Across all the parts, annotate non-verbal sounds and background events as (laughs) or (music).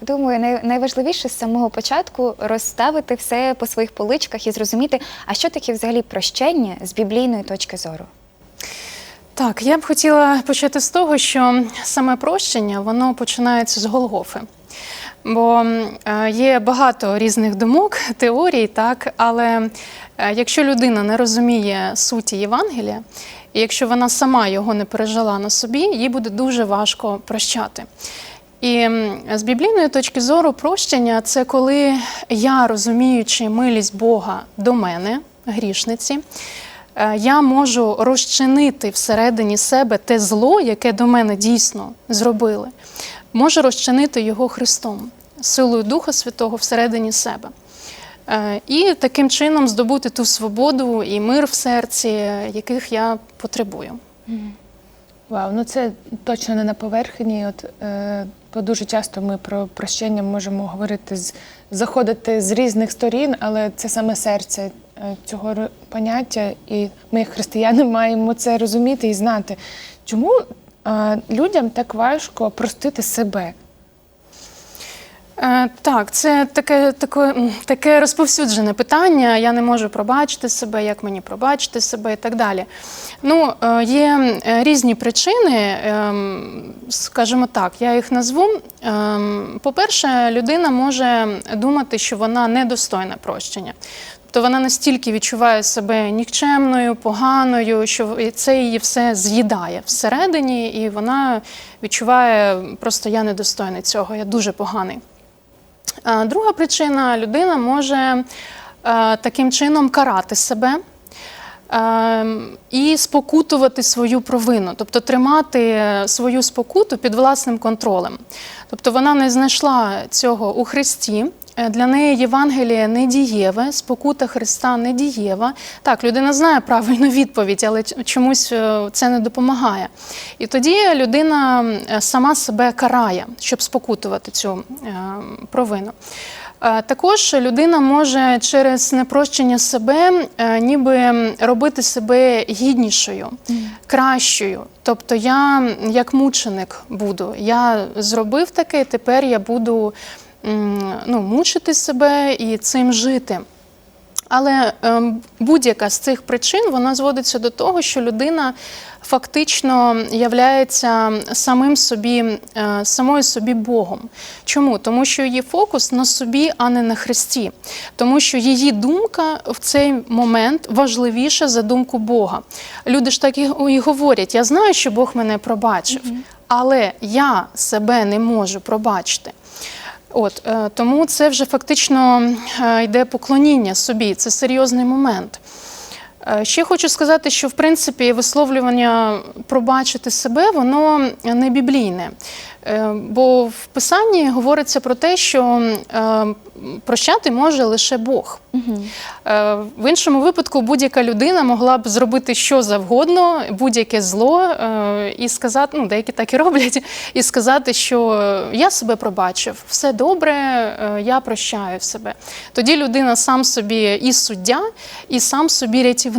Думаю, найважливіше з самого початку розставити все по своїх поличках і зрозуміти, а що таке взагалі прощення з біблійної точки зору. Так, я б хотіла почати з того, що саме прощення воно починається з Голгофи. Бо е, є багато різних думок, теорій, так, але е, якщо людина не розуміє суті Євангелія, і якщо вона сама його не пережила на собі, їй буде дуже важко прощати. І з біблійної точки зору прощення це коли я, розуміючи милість Бога до мене, грішниці, е, я можу розчинити всередині себе те зло, яке до мене дійсно зробили, можу розчинити його Христом, силою Духа Святого всередині себе. Е, І таким чином здобути ту свободу і мир в серці, яких я потребую. Вау, ну це точно не на поверхні. От е, бо дуже часто ми про прощення можемо говорити з заходити з різних сторін, але це саме серце е, цього поняття, і ми, як християни, (laughs) маємо це розуміти і знати. Чому е, людям так важко простити себе? Е, Так, це таке, таке, таке розповсюджене питання. Я не можу пробачити себе, як мені пробачити себе і так далі. Ну, е, є різні причини, ем, скажімо так, я їх назву. Ем, По-перше, людина може думати, що вона недостойна прощення. Тобто вона настільки відчуває себе нікчемною, поганою, що це її все з'їдає всередині, і вона відчуває просто я недостойний цього, я дуже поганий. А Друга причина людина може е, таким чином карати себе. е, І спокутувати свою провину, тобто тримати свою спокуту під власним контролем. Тобто вона не знайшла цього у Христі. Е, Для неї Євангеліє не дієве, спокута Христа не дієва. Так, людина знає правильну відповідь, але чомусь е, це не допомагає. І тоді людина е, сама себе карає, щоб спокутувати цю провину. Також людина може через непрощення себе ніби робити себе гіднішою, кращою. Тобто я як мученик буду. Я зробив таке, тепер я буду ну, мучити себе і цим жити. Але ем, будь-яка з цих причин вона зводиться до того, що людина фактично являється самим собі, е, самою собі Богом. Чому? Тому що її фокус на собі, а не на Христі. Тому що її думка в цей момент важливіша за думку Бога. Люди ж так і і говорять: я знаю, що Бог мене пробачив, але я себе не можу пробачити. От е, тому це вже фактично е, йде поклоніння собі. Це серйозний момент. Е, Ще хочу сказати, що в принципі висловлювання пробачити себе, воно не біблійне. Е, Бо в Писанні говориться про те, що е, прощати може лише Бог. Е, В іншому випадку будь-яка людина могла б зробити що завгодно, будь-яке зло, і сказати, ну деякі так і роблять, і сказати, що я себе пробачив, все добре, я прощаю себе. Тоді людина сам собі і суддя, і сам собі рятівник.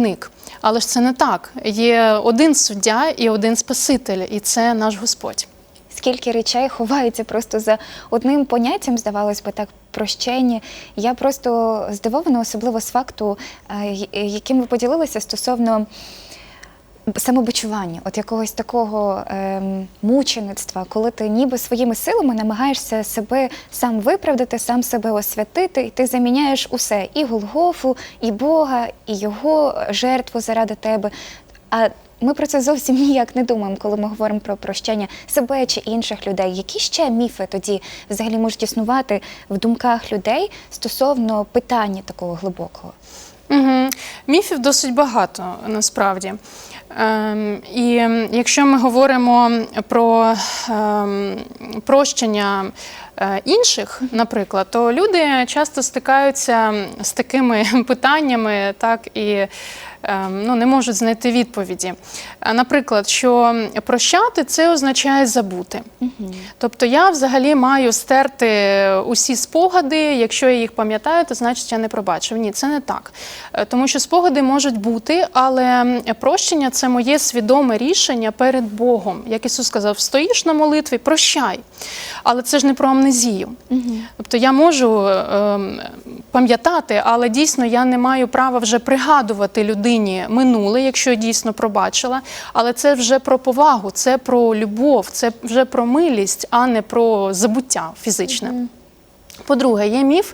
Але ж це не так. Є один суддя і один спаситель, і це наш Господь. Скільки речей ховається просто за одним поняттям, здавалось би, так прощення. Я просто здивована, особливо з факту, е, яким ви поділилися стосовно самобичування, от якогось такого ем, мучеництва, коли ти ніби своїми силами намагаєшся себе сам виправдати, сам себе освятити, і ти заміняєш усе: і Голгофу, і Бога, і його жертву заради тебе. А ми про це зовсім (laughs) ніяк не думаємо, коли ми говоримо про прощення себе чи інших людей. Які ще міфи тоді взагалі можуть існувати в думках людей стосовно питання такого глибокого? Угу. Міфів досить багато насправді. Ем, і якщо ми говоримо про ем, прощення е, інших, наприклад, то люди часто стикаються з такими (laughs) питаннями, так і ну, не можуть знайти відповіді. Е, Наприклад, що прощати це означає забути. Тобто я взагалі маю стерти усі спогади. Якщо я їх пам'ятаю, то значить я не пробачив. Ні, це не так. Е, Тому що спогади можуть бути, але прощення це моє свідоме рішення перед Богом. Як Ісус сказав, стоїш на молитві, прощай. Але це ж не про амнезію. амнезію. Тобто я можу ем, пам'ятати, але дійсно я не маю права вже пригадувати людині минуле, якщо дійсно пробачила. Але це вже про повагу, це про любов, це вже про милість, а не про забуття фізичне. По-друге, є міф,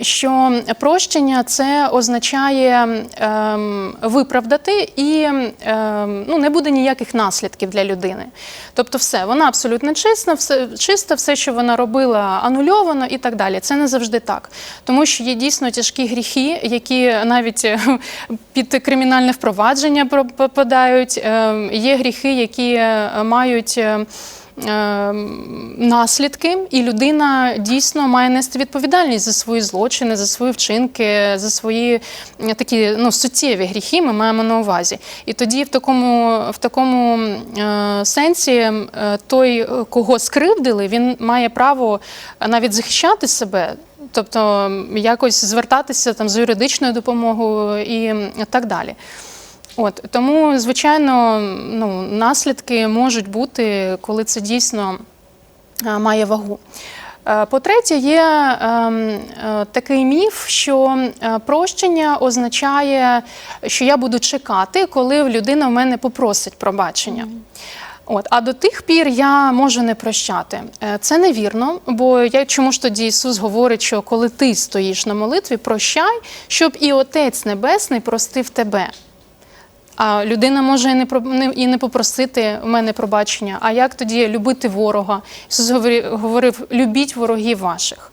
що прощення це означає ем, виправдати і ем, ну, не буде ніяких наслідків для людини. Тобто, все, вона абсолютно чиста, все, чиста, все, що вона робила, анульовано і так далі. Це не завжди так. Тому що є дійсно тяжкі гріхи, які навіть е, під кримінальне впровадження про- попадають. Ем, Є гріхи, які е, мають. Е, е, наслідки, і людина дійсно має нести відповідальність за свої злочини, за свої вчинки, за свої такі ну, суттєві гріхи ми маємо на увазі. І тоді в такому, в такому е, сенсі е, той, е, кого скривдили, він має право навіть захищати себе. Тобто якось звертатися там за юридичною допомогою і так далі. От тому, звичайно, ну, наслідки можуть бути, коли це дійсно е, має вагу. Е, По-третє, є ем, е, такий міф, що прощення означає, що я буду чекати, коли людина в мене попросить пробачення. От, а до тих пір я можу не прощати. Це невірно, бо я чому ж тоді Ісус говорить, що коли ти стоїш на молитві, прощай, щоб і Отець Небесний простив тебе. А людина може і не про- не- і не попросити в мене пробачення. А як тоді любити ворога? Ісус говорив: любіть ворогів ваших.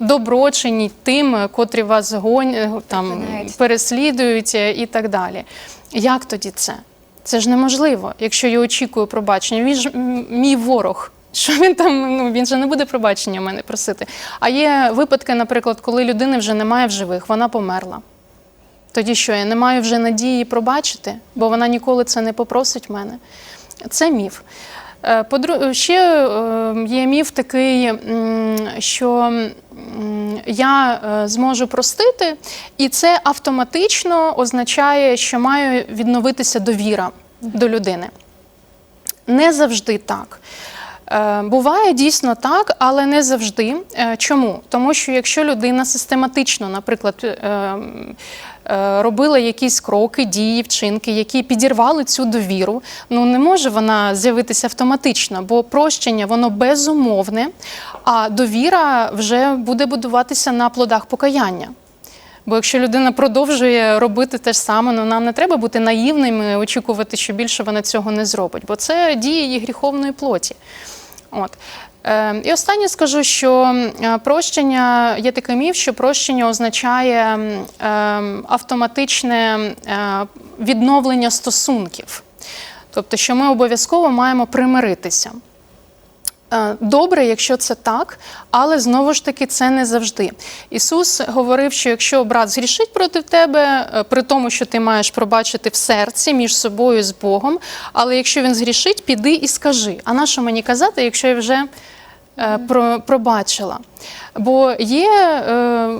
Добро чиніть тим, котрі вас гонь, там, переслідують е, і так далі. Як тоді це? Це ж неможливо, якщо я очікую пробачення. Він ж мій ворог. Що він там, ну він же не буде пробачення в мене просити. А є випадки, наприклад, коли людини вже немає в живих, вона померла. Тоді що, я не маю вже надії пробачити, бо вона ніколи це не попросить мене. Це міф. Е, Ще е, є міф такий, що я е, зможу простити, і це автоматично означає, що має відновитися довіра до людини. Не завжди так. Буває дійсно так, але не завжди. Чому? Тому що якщо людина систематично, наприклад, робила якісь кроки, дії, вчинки, які підірвали цю довіру, ну не може вона з'явитися автоматично, бо прощення воно безумовне, а довіра вже буде будуватися на плодах покаяння. Бо якщо людина продовжує робити те ж саме, ну нам не треба бути наївними, очікувати, що більше вона цього не зробить, бо це дії її гріховної плоті. От. Е, і останнє скажу, що е, прощення є такий міф, що прощення означає е, автоматичне відновлення стосунків. Тобто, що ми обов'язково маємо примиритися. Добре, якщо це так, але знову ж таки це не завжди. Ісус говорив, що якщо брат згрішить проти тебе, при тому, що ти маєш пробачити в серці між собою з Богом, але якщо він згрішить, піди і скажи. А на що мені казати, якщо я вже пробачила? Бо є, е,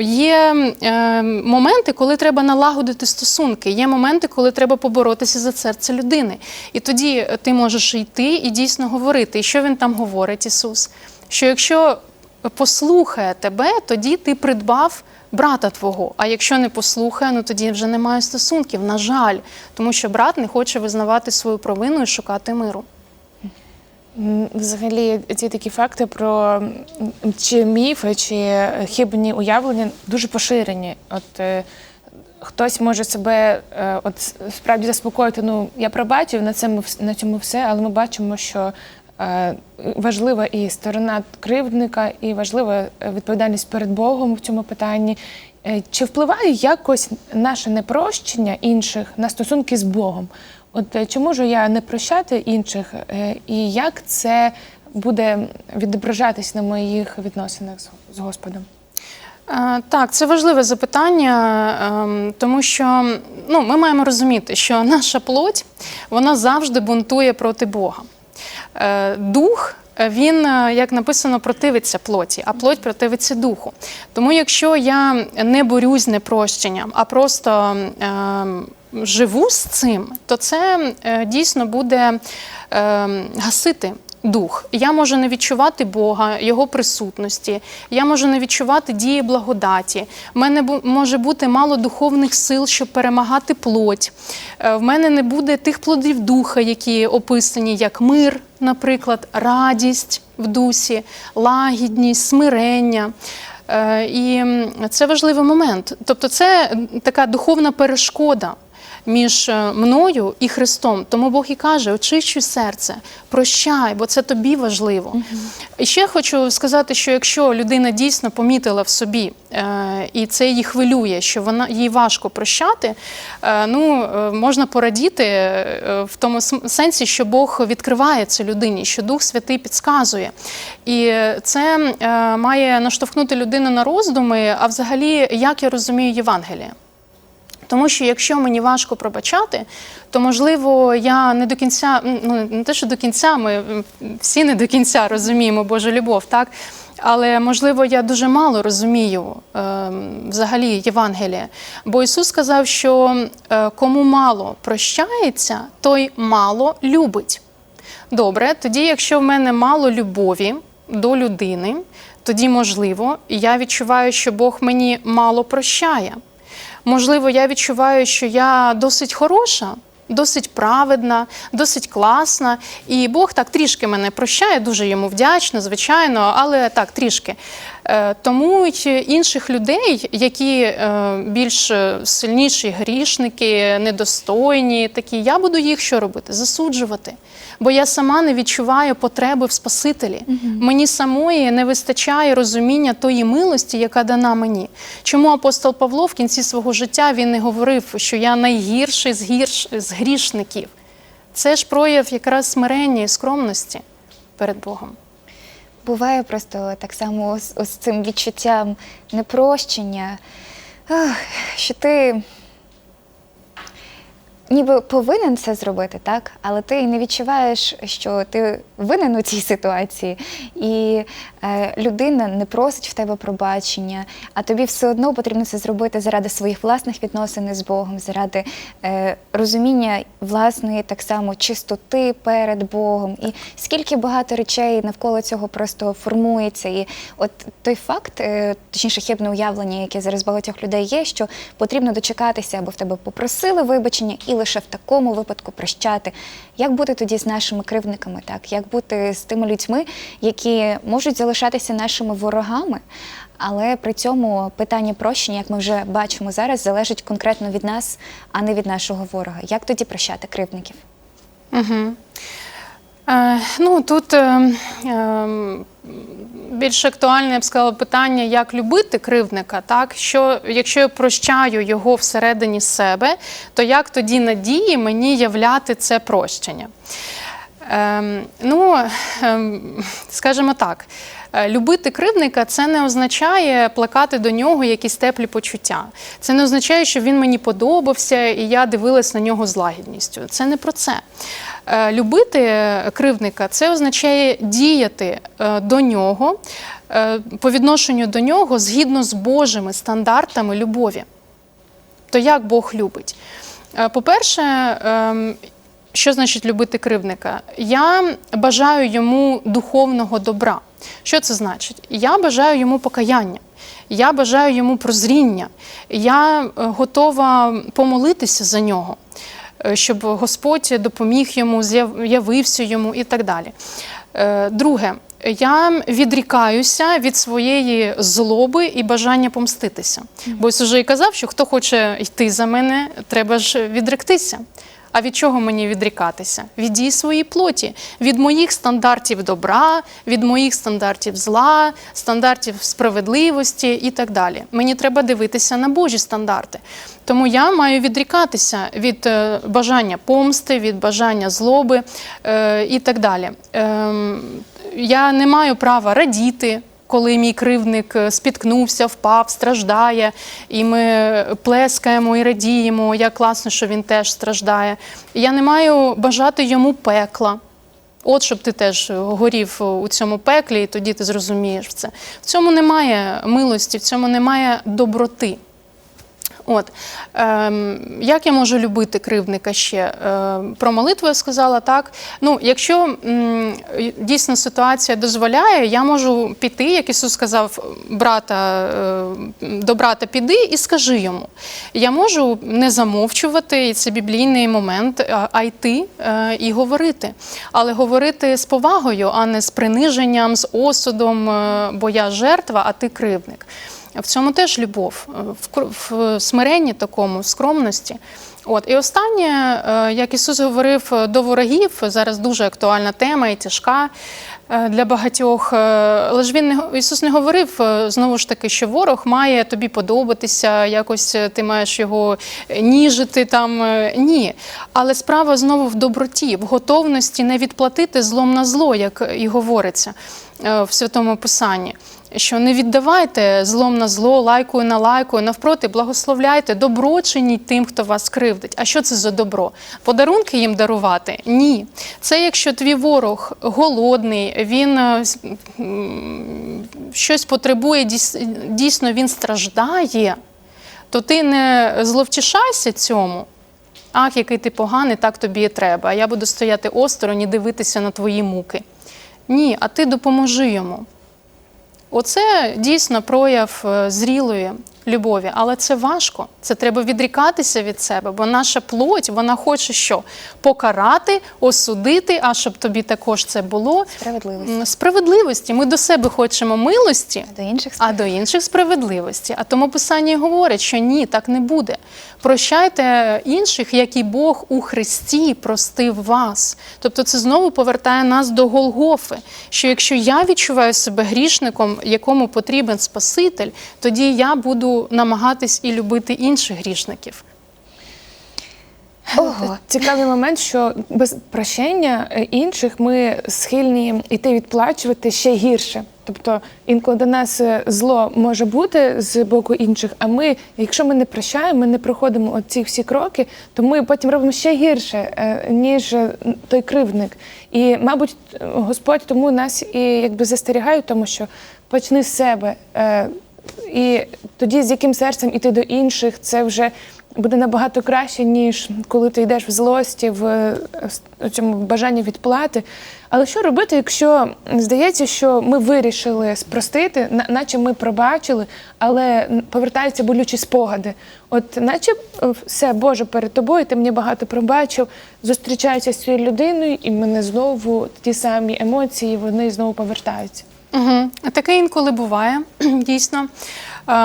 є е, моменти, коли треба налагодити стосунки, є моменти, коли треба поборотися за серце людини. І тоді е, ти можеш йти і дійсно говорити. І що він там говорить, Ісус? Що якщо послухає тебе, тоді ти придбав брата твого. А якщо не послухає, ну тоді вже немає стосунків. На жаль, тому що брат не хоче визнавати свою провину і шукати миру. Взагалі, ці такі факти про чи міфи, чи хибні уявлення дуже поширені. От е, хтось може себе е, от справді заспокоїти. Ну я пробачив на цьому на цьому все, але ми бачимо, що е, важлива і сторона кривдника, і важлива е, відповідальність перед Богом в цьому питанні. Е, Чи впливає якось наше непрощення інших на стосунки з Богом? От е, чи можу я не прощати інших, е, і як це буде відображатись на моїх відносинах з, Господом? Е, Так, це важливе запитання, ем, тому що ну, ми маємо розуміти, що наша плоть вона завжди бунтує проти Бога. Дух. Він, як написано, противиться плоті, а плоть противиться духу. Тому, якщо я не борюсь з непрощенням, а просто ем, живу з цим, то це е, дійсно буде ем, гасити дух. Я можу не відчувати Бога, Його присутності, я можу не відчувати дії благодаті. В мене може бути мало духовних сил, щоб перемагати плоть. Е, В мене не буде тих плодів духа, які описані як мир, наприклад, радість в дусі, лагідність, смирення. Е, І це важливий момент. Тобто, це така духовна перешкода між е, мною і Христом. Тому Бог і каже: очищуй серце, прощай, бо це тобі важливо. І ще хочу сказати, що якщо людина дійсно помітила в собі, е, і це її хвилює, що вона їй важко прощати, е, ну можна порадіти в тому сенсі, що Бог відкриває це людині, що Дух Святий підсказує. І це має наштовхнути людину на роздуми, а взагалі, як я розумію Євангеліє. Тому що якщо мені важко пробачати, то можливо я не до кінця, ну не те, що до кінця, ми всі не до кінця розуміємо Божу любов, так? Але можливо, я дуже мало розумію е, взагалі Євангелія. Бо Ісус сказав, що е, кому мало прощається, той мало любить. Добре, тоді, якщо в мене мало любові до людини, тоді можливо, я відчуваю, що Бог мені мало прощає. Можливо, я відчуваю, що я досить хороша, досить праведна, досить класна. І Бог так трішки мене прощає, дуже йому вдячна, звичайно, але так трішки. Е, Тому й інших людей, які е, більш сильніші грішники, недостойні, такі, я буду їх що робити? Засуджувати. Бо я сама не відчуваю потреби в Спасителі. Мені самої не вистачає розуміння тої милості, яка дана мені. Чому апостол Павло в кінці свого життя він не говорив, що я найгірший з, гірш... з грішників? Це ж прояв якраз смирення і скромності перед Богом. Буває просто так само з, з цим відчуттям непрощення, що ти ніби повинен це зробити, так? Але ти не відчуваєш, що ти винен у цій ситуації, і е, людина не просить в тебе пробачення, а тобі все одно потрібно це зробити заради своїх власних відносин з Богом, заради е, розуміння власної так само чистоти перед Богом. І скільки багато речей навколо цього просто формується. І от той факт, е, точніше, хибне уявлення, яке зараз багатьох людей є, що потрібно дочекатися, аби в тебе попросили вибачення, і лише в такому випадку прощати. Як бути тоді з нашими кривдниками, так як бути з тими людьми, які можуть залишатися нашими ворогами, але при цьому питання прощення, як ми вже бачимо зараз, залежить конкретно від нас, а не від нашого ворога. Як тоді прощати кривдників? Угу. Е, ну, тут е, е, більш актуальне, я б сказала, питання, як любити кривдника. Так? Що, якщо я прощаю його всередині себе, то як тоді надії мені являти це прощення? Ем, ну, ем, скажімо так, любити кривдника це не означає плакати до нього якісь теплі почуття. Це не означає, що він мені подобався і я дивилась на нього з лагідністю. Це не про це. Е, Любити кривдника це означає діяти е, до нього е, по відношенню до нього згідно з Божими стандартами любові. То як Бог любить? По-перше, ем, що значить любити кривдника? Я бажаю йому духовного добра. Що це значить? Я бажаю йому покаяння, я бажаю йому прозріння, я готова помолитися за нього, щоб Господь допоміг йому, з'явився явився йому і так далі. Е, Друге, я відрікаюся від своєї злоби і бажання помститися. Бо Ісус вже і казав, що хто хоче йти за мене, треба ж відректися. А від чого мені відрікатися? Від дій своєї плоті, від моїх стандартів добра, від моїх стандартів зла, стандартів справедливості і так далі. Мені треба дивитися на Божі стандарти. Тому я маю відрікатися від е, бажання помсти, від бажання злоби е, і так далі. Ем, я не маю права радіти. Коли мій кривдник е, спіткнувся, впав, страждає, і ми плескаємо і радіємо, як класно, що він теж страждає. Я не маю бажати йому пекла. От щоб ти теж горів у цьому пеклі, і тоді ти зрозумієш це. В цьому немає милості, в цьому немає доброти. От ем, як я можу любити кривдника ще? Е, про молитву я сказала так. Ну, якщо м, дійсно ситуація дозволяє, я можу піти, як Ісус сказав, брата е, до брата піди і скажи йому. Я можу не замовчувати, і це біблійний момент, а, йти е, і говорити. Але говорити з повагою, а не з приниженням, з осудом, е, бо я жертва, а ти кривдник. В цьому теж любов, е, в, смиренні такому, в скромності. От і останнє, е, як Ісус говорив е, до ворогів, зараз дуже актуальна тема і тяжка для багатьох. Але ж він не Ісус не говорив знову ж таки, що ворог має тобі подобатися, якось ти маєш його ніжити там. Ні. Але справа знову в доброті, в готовності не відплатити злом на зло, як і говориться в святому писанні. Що не віддавайте злом на зло, лайкою на лайкою, навпроти, благословляйте, добро чиніть тим, хто вас кривдить. А що це за добро? Подарунки їм дарувати? Ні. Це якщо твій ворог голодний, він е, щось потребує, дійсно він страждає, то ти не зловтішайся цьому. Ах, який ти поганий, так тобі і треба. А я буду стояти осторонь і дивитися на твої муки. Ні, а ти допоможи йому. Оце дійсно прояв е, зрілої любові, але це важко. Це треба відрікатися від себе, бо наша плоть вона хоче що? Покарати, осудити, а щоб тобі також це було. Справедливості. Справедливості. Ми до себе хочемо милості, А до інших а до інших справедливості. А тому писання говорить, що ні, так не буде. Прощайте інших, як і Бог у Христі простив вас. Тобто це знову повертає нас до Голгофи. Що якщо я відчуваю себе грішником, якому потрібен Спаситель, тоді я буду намагатись і любити інших грішників. Ого. Цікавий момент, що без прощення е, інших ми схильні йти відплачувати ще гірше. Тобто інколи до нас е, зло може бути з боку інших, а ми, якщо ми не прощаємо, ми не проходимо оці всі кроки, то ми потім робимо ще гірше, е, ніж той кривдник. І, мабуть, Господь тому нас і якби застерігає, тому що почни з себе. І тоді з яким серцем іти до інших, це вже буде набагато краще, ніж коли ти йдеш в злості, в е, цьому бажанні відплати. Але що робити, якщо здається, що ми вирішили спростити, наче ми пробачили, але повертаються болючі спогади? От, наче е, все Боже перед тобою, ти мені багато пробачив, зустрічаюся з цією людиною, і мене знову ті самі емоції, вони знову повертаються. Угу. Таке інколи буває, (clears throat) дійсно.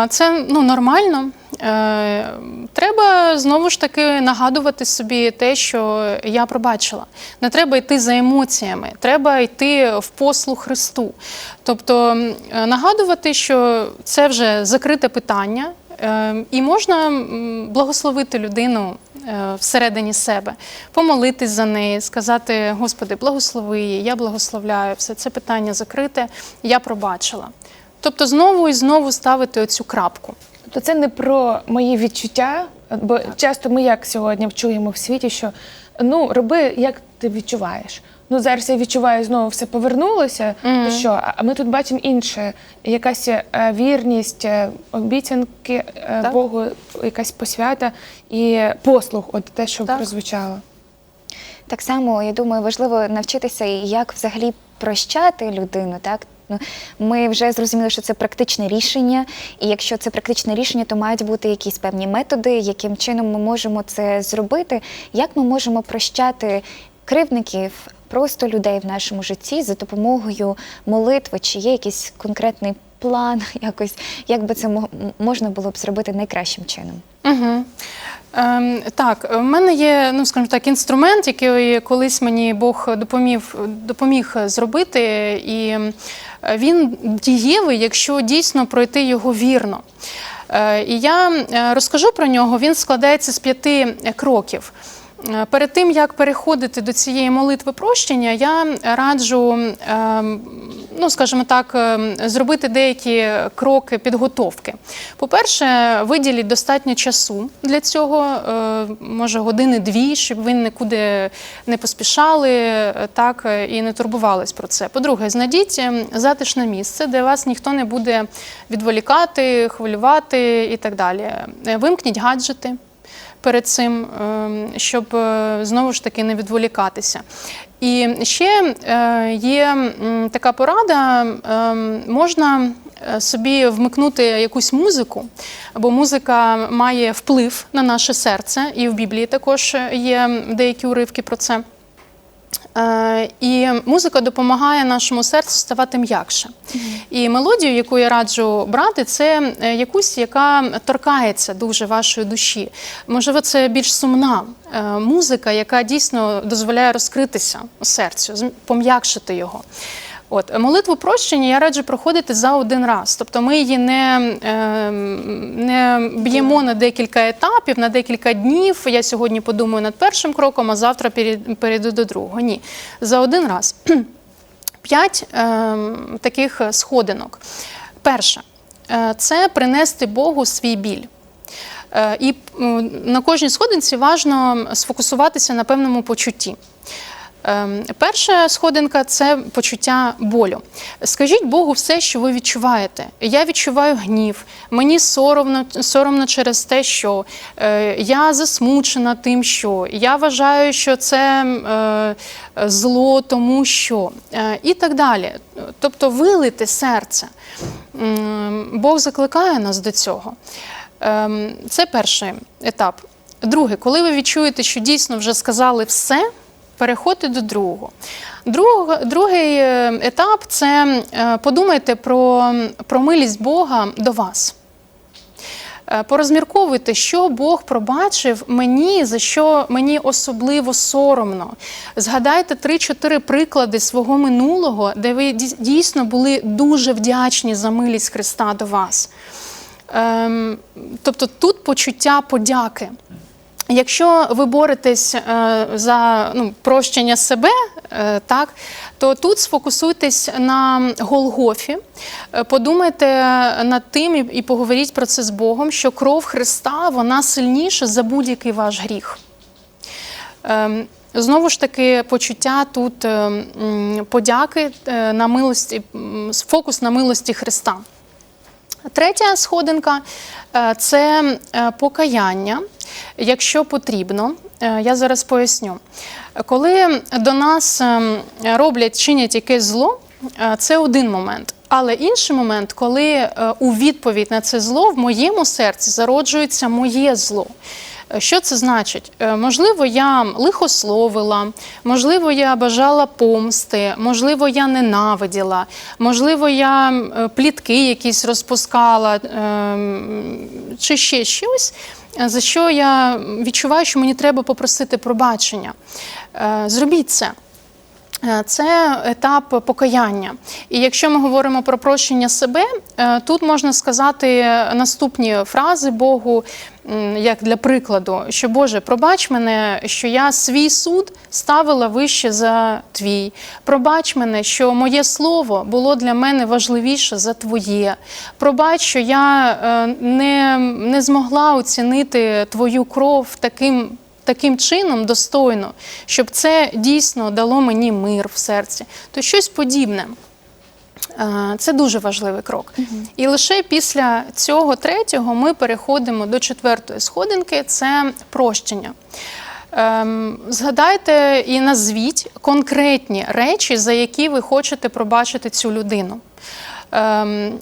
Це ну, нормально. Е, Треба знову ж таки нагадувати собі те, що я пробачила. Не треба йти за емоціями, треба йти в послуг Христу. Тобто е, нагадувати, що це вже закрите питання, і можна благословити людину е, всередині себе, помолитись за неї, сказати: Господи, благослови її, я благословляю, все це питання закрите, я пробачила. Тобто знову і знову ставити оцю крапку. То це не про мої відчуття, бо часто ми як сьогодні чуємо в світі, що ну роби, як ти відчуваєш. Ну зараз я відчуваю знову все повернулося. То що? А ми тут бачимо інше, якась е, вірність, е, обіцянки е, Так. Богу, якась посвята і послуг, от те, що Так. прозвучало. Так само, я думаю, важливо навчитися, як взагалі прощати людину. Так? Ну, Ми вже зрозуміли, що це практичне рішення, і якщо це практичне рішення, то мають бути якісь певні методи, яким чином ми можемо це зробити, як ми можемо прощати кривдників, просто людей в нашому житті за допомогою молитви, чи є якийсь конкретний план, (laughs) якось як би це мо- можна було б зробити найкращим чином. Угу. Ем, так, в мене є, ну скажімо так, інструмент, який колись мені Бог допоміг, допоміг зробити, і е, він дієвий, якщо дійсно пройти його вірно. Е, І я е, розкажу про нього. Він складається з п'яти кроків. Е, Перед тим як переходити до цієї молитви прощення, я раджу ем, ну скажімо так, е, зробити деякі кроки підготовки. По-перше, виділіть достатньо часу для цього, е, може години-дві, щоб ви нікуди не поспішали е, так і не турбувались про це. По-друге, знайдіть е, затишне місце, де вас ніхто не буде відволікати, хвилювати і так далі. Вимкніть гаджети перед цим, ем, щоб е, знову ж таки не відволікатися. І ще е, є така порада: ем, можна е, собі вмикнути якусь музику, бо музика має вплив на наше серце, і в Біблії також є деякі уривки про це. Е, І музика допомагає нашому серцю ставати м'якше. І мелодію, яку я раджу брати, це е, якусь, яка торкається дуже вашої душі. Можливо, це більш сумна е, музика, яка дійсно дозволяє розкритися серцю, пом'якшити його. От молитву прощення я раджу проходити за один раз. Тобто ми її не, е, не б'ємо на декілька етапів, на декілька днів. Я сьогодні подумаю над першим кроком, а завтра перейду до другого. Ні, за один раз. (clears throat) П'ять е, таких сходинок. Перше е, це принести Богу свій біль. Е, І на кожній сходинці важливо сфокусуватися на певному почутті. Ем, Перша сходинка це почуття болю. Скажіть Богу все, що ви відчуваєте. Я відчуваю гнів, мені соромно, соромно через те, що е, я засмучена тим, що я вважаю, що це е, зло, тому що е, і так далі. Тобто вилити серце. Бог закликає нас до цього. Ем, Це перший етап. Другий, коли ви відчуєте, що дійсно вже сказали все, переходьте до другого. Друг, другий е, етап це е, подумайте про, про милість Бога до вас. Е, Порозмірковуйте, що Бог пробачив мені, за що мені особливо соромно. Згадайте 3-4 приклади свого минулого, де ви дійсно були дуже вдячні за милість Христа до вас. Ем, тобто тут почуття подяки. Якщо ви боретесь е, за ну, прощення себе, е, так, то тут сфокусуйтесь на Голгофі, Е, подумайте над тим і, поговоріть про це з Богом, що кров Христа вона сильніша за будь-який ваш гріх. Ем, Знову ж таки, почуття тут е, подяки на милості, фокус на милості Христа. Третя сходинка е, це е, покаяння, якщо потрібно. Е, Я зараз поясню. Коли до нас роблять, чинять якесь зло, це один момент. Але інший момент, коли у відповідь на це зло в моєму серці зароджується моє зло. Е, Що це значить? Е, Можливо, я лихословила, можливо, я бажала помсти, можливо, я ненавиділа, можливо, я е, плітки якісь розпускала, ем, чи ще щось, за що я відчуваю, що мені треба попросити пробачення. Зробіть це. Це етап покаяння. І якщо ми говоримо про прощення себе, тут можна сказати наступні фрази Богу, як для прикладу, що Боже, пробач мене, що я свій суд ставила вище за твій. Пробач мене, що моє слово було для мене важливіше за твоє. Пробач, що я е, не, не змогла оцінити твою кров таким таким чином достойно, щоб це дійсно дало мені мир в серці, то щось подібне. Е, Це дуже важливий крок. І лише після цього третього ми переходимо до четвертої сходинки це прощення. Ем, Згадайте і назвіть конкретні речі, за які ви хочете пробачити цю людину. Ем,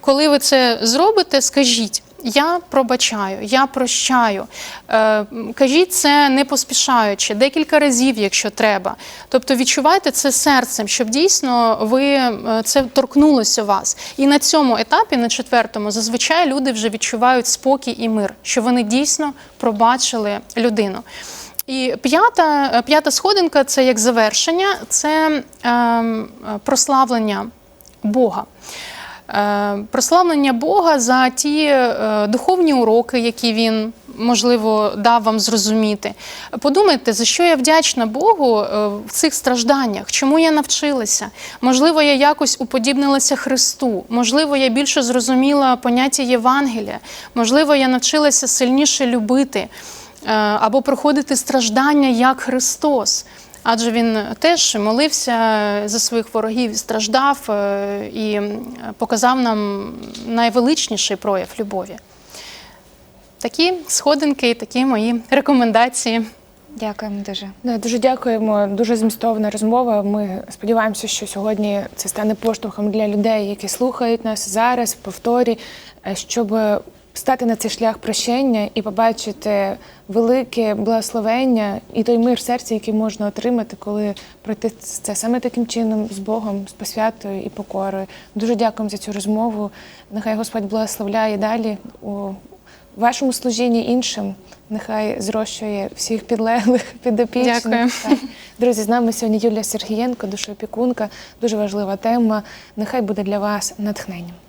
Коли ви це зробите, скажіть. Я пробачаю, я прощаю. Е, кажіть це не поспішаючи, декілька разів, якщо треба. Тобто відчувайте це серцем, щоб дійсно ви е, це торкнулося вас. І на цьому етапі, на четвертому, зазвичай люди вже відчувають спокій і мир, що вони дійсно пробачили людину. І п'ята, е, п'ята сходинка це як завершення, це ем, е, прославлення Бога. Е, Прославлення Бога за ті е, духовні уроки, які він можливо, дав вам зрозуміти. Подумайте, за що я вдячна Богу е, в цих стражданнях, чому я навчилася. Можливо, я якось уподібнилася Христу, можливо, я більше зрозуміла поняття Євангелія, можливо, я навчилася сильніше любити або проходити страждання як Христос. Адже він теж молився за своїх ворогів, страждав е, і показав нам найвеличніший прояв любові. Такі сходинки і такі мої рекомендації. Дякуємо дуже. Да, дуже дякуємо. Дуже змістовна розмова. Ми сподіваємося, що сьогодні це стане поштовхом для людей, які слухають нас зараз в повторі, е, щоб стати на цей шлях прощення і побачити велике благословення і той мир в серці, який можна отримати, коли пройти це саме таким чином з Богом, з посвятою і покорою. Дуже дякуємо за цю розмову. Нехай Господь благословляє далі у вашому служінні іншим. Нехай зрощує всіх підлеглих, (laughs) підопічних. Дякую. Так. Друзі, з нами сьогодні Юлія Сергієнко, душоопікунка. Дуже важлива тема. Нехай буде для вас натхненням.